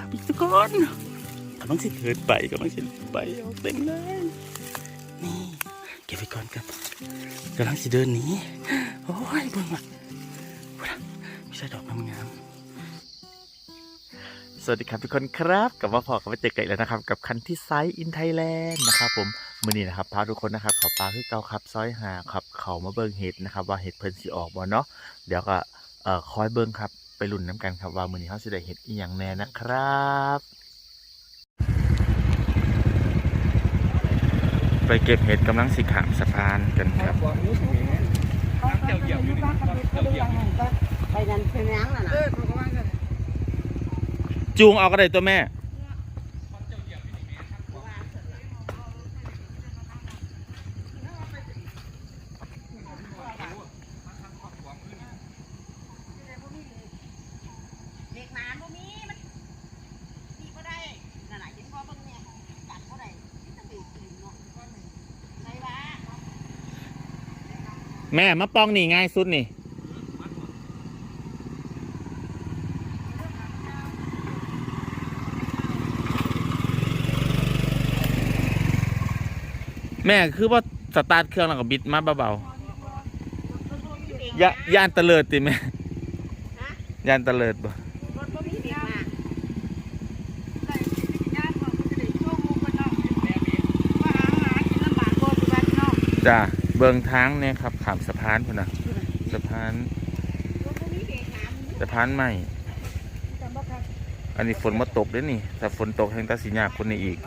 ครับพี่ทุกคนกำลังสิเถิดไปกำลังสิไปเอาเต็มเลย นี่เก็บไปก่อนครับกำลังสิเดินหนีโอ้ยบิ่งว่ะว้าไม่ใช่ดอกงามๆสวัสดีครับทุกคนครับกลับมาพอกับมาเจอกันอีกแล้วนะครับ กับคันที่ไซส์อินไทยแลนด์นะครับผมมื่อนี้นะครับพาทุกคนนะครับเขาปลาคือเกาครับซอยหาครับเขามาเบิ่งเห็ดนะครับ ว่าเห็ดเพิ่นสิออกบ่เนาะเดี๋ยวก็เอ่อคอยเบิ่งครับ ไปลุ้นน้ำกันครับว่ามื้อนี้เขาสิได้เห็ดอีหยังแน่นะครับ ไปเก็บเห็ดกำลังสิขามสะพานกันครับเจ้าเหยียบอยู่นี่เจ้าเหยียบอยู่นี่ ไปนั่นเป็นยังน่ะนะ เออเขาก็ว่ากัน จูงเอาก็ได้ตัวแม่ เด็ก หมาบ่มีมันมีบ่ได้นั่นน่ะเห็นบ่เบิ่งเนี่ยกัดบ่ได้มีแต่เบรกกินเนาะไสว่าแม่มาปองนี่ง่ายสุดนี่ แม่คือว่าสตาร์ทเครื่องแล้วก็บิดมาเบาๆยาย่านตะเลิดติแม่ย่านตะเลิดบ่รถบ่มีเด็กมา ใส่ญาติบอกว่าจะได้โชคมุกกันเนาะว่าหาหากินลำบากบ่ที่บ้านเนาะ จ้าเบิงทางเนี่ยครับขามสะพานพุ่นนะสะพานสะพานใหม่ อันนี้ฝนมาตกด้วยนี่ ถ้าฝนตกแห่งตาสีหยากคนนี้อีก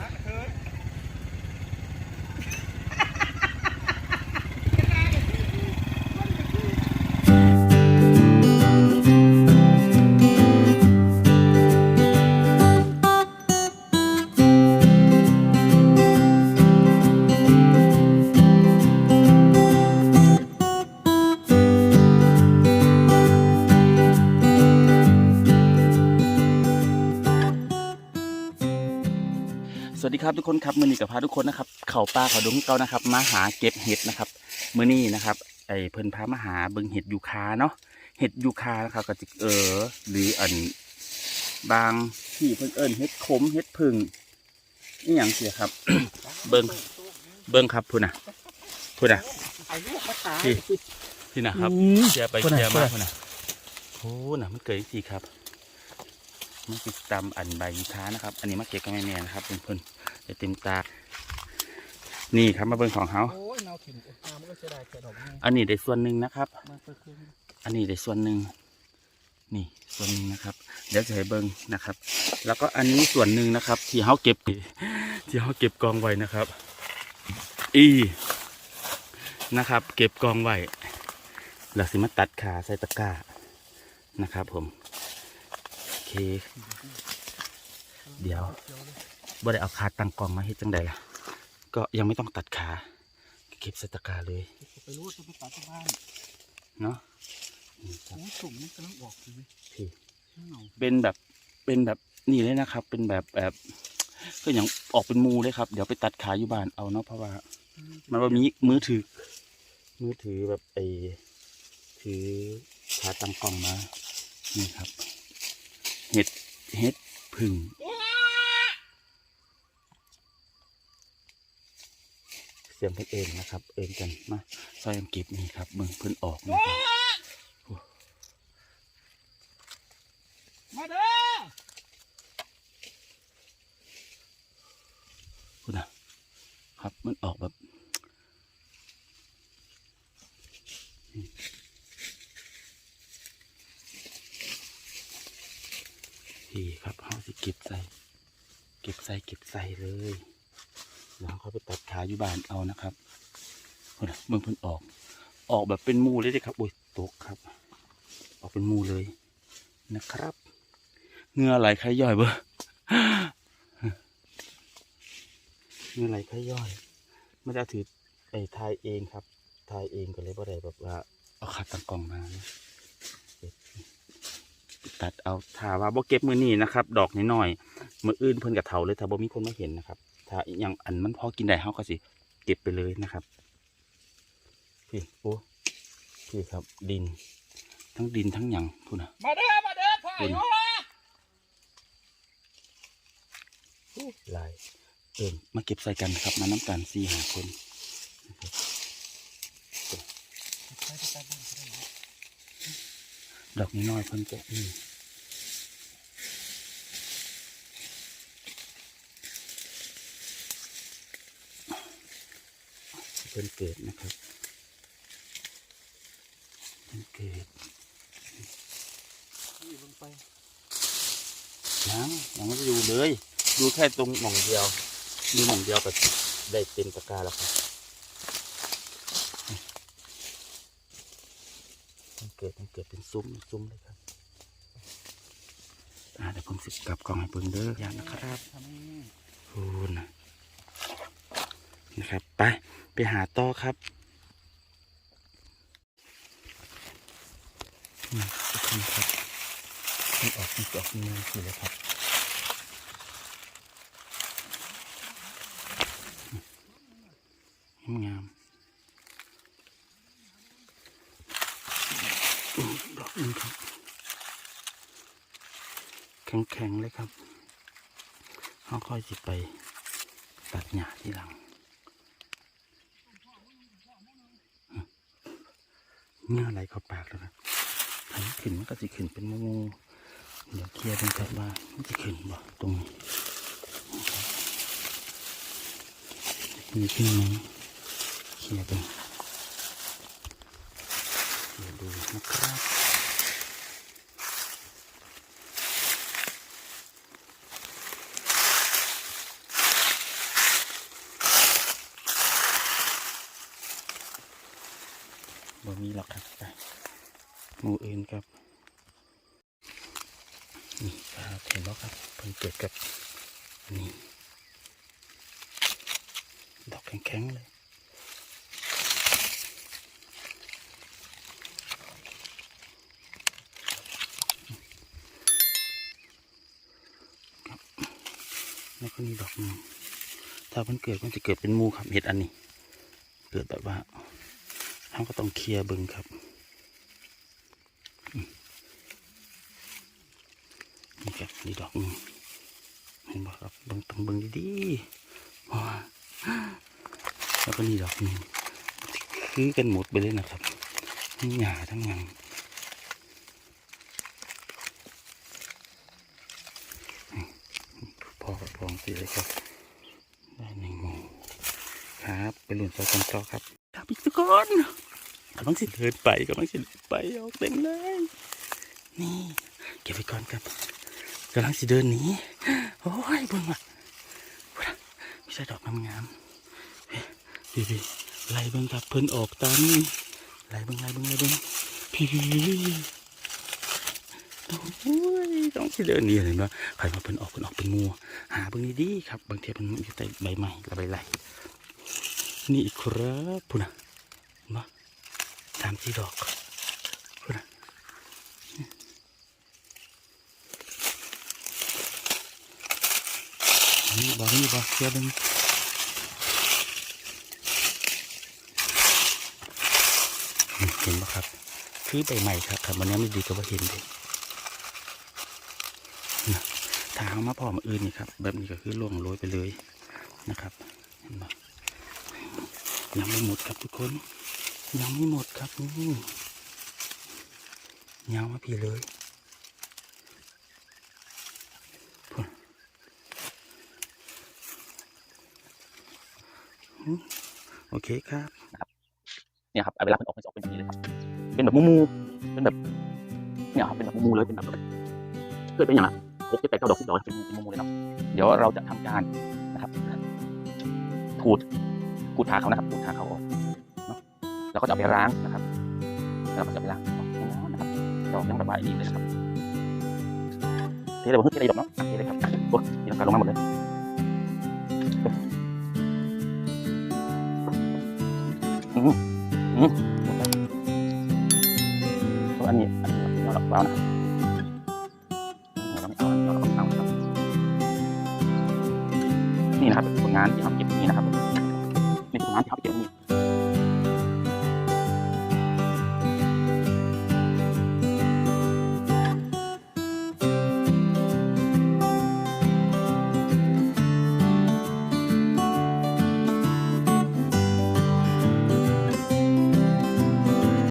สวัสดีครับทุกคนครับมือนี้กับพาทุกคนนะครับเข่าปลาเขาดงเก่านะครับ มาหาเก็บเห็ดนะครับมือนี้นะครับไอเพิ่นพามาหาเบิ่งเห็ดยูคาเนาะเห็ดยูคานะครับก็จิเออหรืออันบางที่เพิ่นเอิ้นเห็ดขมเห็ดพึ่งนี่อย่างเสียครับ เบิ่งเบิ่งครับพุ่นน่ะพุ่นน่ะเอาลูกมาขายพี่พี่นะครับเชียร์ไปพุ่นน่ะเชียร์มาพุ่นน่ะพุ่นน่ะโอ้น่ะมันเกิดสิครับ มันติดตามอันใบยูคานะครับ อันนี้มาเก็บกับแม่แม่ๆนะครับเพิ่นๆจะเต็มตา นี่ครับมาเบิ่งของเขาโอ้ยเนาถิ่นตามมันก็เสียดายแค่ดอกไม้อันนี้ได้ส่วนหนึ่งนะครับมันก็คืออันนี้ได้ส่วนหนึ่งนี่ส่วนหนึ่งนะครับ เดี๋ยวจะให้เบิ่งนะครับ แล้วก็อันนี้ส่วนหนึ่งนะครับ ที่เขาเก็บที่เขาเก็บกองไว้นะครับ อีนะครับ เก็บกองไว้แล้วสิมาตัดขาใส่ตะกร้านะครับ ผมโอ เคเดี๋ยวบ่ได้เอาขาตั้งกองมาเฮ็ดจังใดล่ะ ก็ยังไม่ต้องตัดขา เก็บใส่ตะกร้าเลยไปรู้จะไปตัดที่บ้านเนาะนี่ครับโอ้ยสุ่มมันกำลังออกอยู่เลยพี่เงาเป็นแบบเป็นแบบนี่เลยนะครับ เป็นแบบแบบก็อย่างออกเป็นมูเลยครับ เดี๋ยวไปตัดขาอยู่บ้านเอาเนาะเพราะว่า มันว่ามีมือถือ มือถือแบบไอถือขาตั้งกล้องมานี่ครับ เห็ดเห็ดพึ่งเสียงเพิ่นเองนะครับ เองกันมาซอยอังเก็บนี่ครับเบิ่งเพิ่นออกนะครับมาเด้อคุณนะครับมันออกแบบ นี่ครับเขาสิเก็บใส่ เก็บใส่เก็บใส่เลยแล้วเขาไปตัดขาอยู่บ้านเอานะครับเมืองเพิ่นออก ออกแบบเป็นมูเลยเด้ครับโอ้ยตกครับ ออกเป็นมูเลยนะครับเงื่อไหลใครย่อยเบ้อเมื่อไรค่อยย่อยไม่ได้ถือไอ้ทายเองครับ ทายเองก็เลยบ่ได้แบบว่าเอาขาตั้งกล่องมานะ ตัดเอาถ้าว่าบ่เก็บมือนี้นะครับ ดอกน้อยๆมืออื่นเพิ่นกับเถาเลยถ้าบ่มีคนมาเห็นนะครับ ถ้าอหย่างอันมันพอกินได้เฮาก็สิ เก็บไปเลยนะครับพี่โอ้พี่ครับดิน ทั้งดินทั้งหยังพูดนะมาเด้อมาเด้อพ่อเป็นอยู่หลายเอิมมาเก็บใส่กันครับ มาน้ำกันสี่หาคนนะครับไปไปตัดบ้านก็ได้นะดอกน้อยๆเพิ่นก็อืม เพิ่นเกิดนะครับเพิ่นเกิดนี่ลงไปยังยังไม่ได้ดูเลย ดูแค่ตรงหม่องเดียว ดูหม่องเดียวก็ได้เต็มตะกร้าแล้วครับมันเกิดมันเกิดเป็นซุ้มซุ้มเลยครับอ่าเดี๋ยวผมสิกลับกล่องให้เบิ่งเด้ออย่างนะครับทำให้คูณนะนะครับ ไปไปหาต่อครับนี่ทุกคนครับมันออกมันออกมือสิเลยครับงามอุ๊ยดอกนึงครับ แข็งๆเลยครับเขาค่อยสิไปตัดหญ้าที่หลัง เงื่อไหลเข้าปากแล้วนะถ้าขึ้นมันก็จะขึ้นเป็นงูเดี๋ยวเคลียร์ดูครับว่ามันจะขึ้นบ่ตรงนี้มีขึ้นไหมเคลียร์ดูเคลียร์ดูนะครับ บ่มีหรอกครับไปหมูอื่นครับ นี่ครับเห็นแล้วครับเพิ่งเกิดกับนี่ดอกแข็งๆเลยแล้วก็มีดอกหนึงถ้ามันเกิดมันจะเกิดเป็นมูครับเห็ดอันนี้ เกิดแบบว่า เราก็ต้องเคลียร์บึงครับนี่ครับนี่ดอกนึงเห็นบ่ครับบึงต้องบิ่งดีๆแล้วก็นี่ดอกนึงคือกันหมดไปเลยนะครับทั้งหญ้าทั้งยังพอกับพองสีเลยครับได้หนึ่งโมงครับ ไปลุนใส่กันต่อครับ อีกทุกคนกำลังสิเดินไปกำลังสิเดินไปเอาเต็มเลย นี่เก็บไว้ก่อนครับกำลังสิเดินหนีโอ้ยบิ่งอะไม่ใช่ดอกงามๆพี่พี่ไล่เบิ่งครับเพิ่นออกตามนี่ไล่เบิ่งไล่เบิ่งไล่เบิ่งพี่พี่โอ้ยต้องสิเดินหนีเลยนะใครมาเพิ่นออกเพิ่นออกเป็นงูหาเบิ่งดีๆครับบางทีมันอยู่ใต้ใบไม้กับใบไหล นี่ครับพุ่นนะมาสามสี่ดอกพุ่นนะนี่บ่นี่บ่เชื่อเบิ่งนี่เห็นบ่ครับ คือใบไม้ครับครับวันนี้ไม่ดีก็ว่าเห็นเลยถ้าเอามาพร้อมอื่นนี่ครับ แบบนี้ก็คือล่วงโรยไปเลยนะครับเห็นไหม ยังไม่หมดครับทุกคน ยังไม่หมดครับนี่ยาวมาพี่เลยโอเคครับเนี่ยครับเวลาเป็นออกมันจะออกเป็นแบบนี้เลยครับเป็นแบบมูๆเป็นแบบเนี่ยครับเป็นแบบมูๆเลยเป็นแบบเกิดเป็นอย่างไรหกเจ็ดแปดเก้าดอกสิบดอกเป็นมุมเลยเนาะเดี๋ยวเราจะทำการนะครับขูด กูทาเขานะครับกูทาเขาออกเนาะแล้วก็จะเอาไปล้างนะครับแล้วก็จะไปล้างออกนะครับดอกยังระบายดีเลยนะครับเทเลยผมเทเลยดอกเนาะเทเลยครับโอ้ยมีน้ำการลงมาหมดเลย นี่นะครับ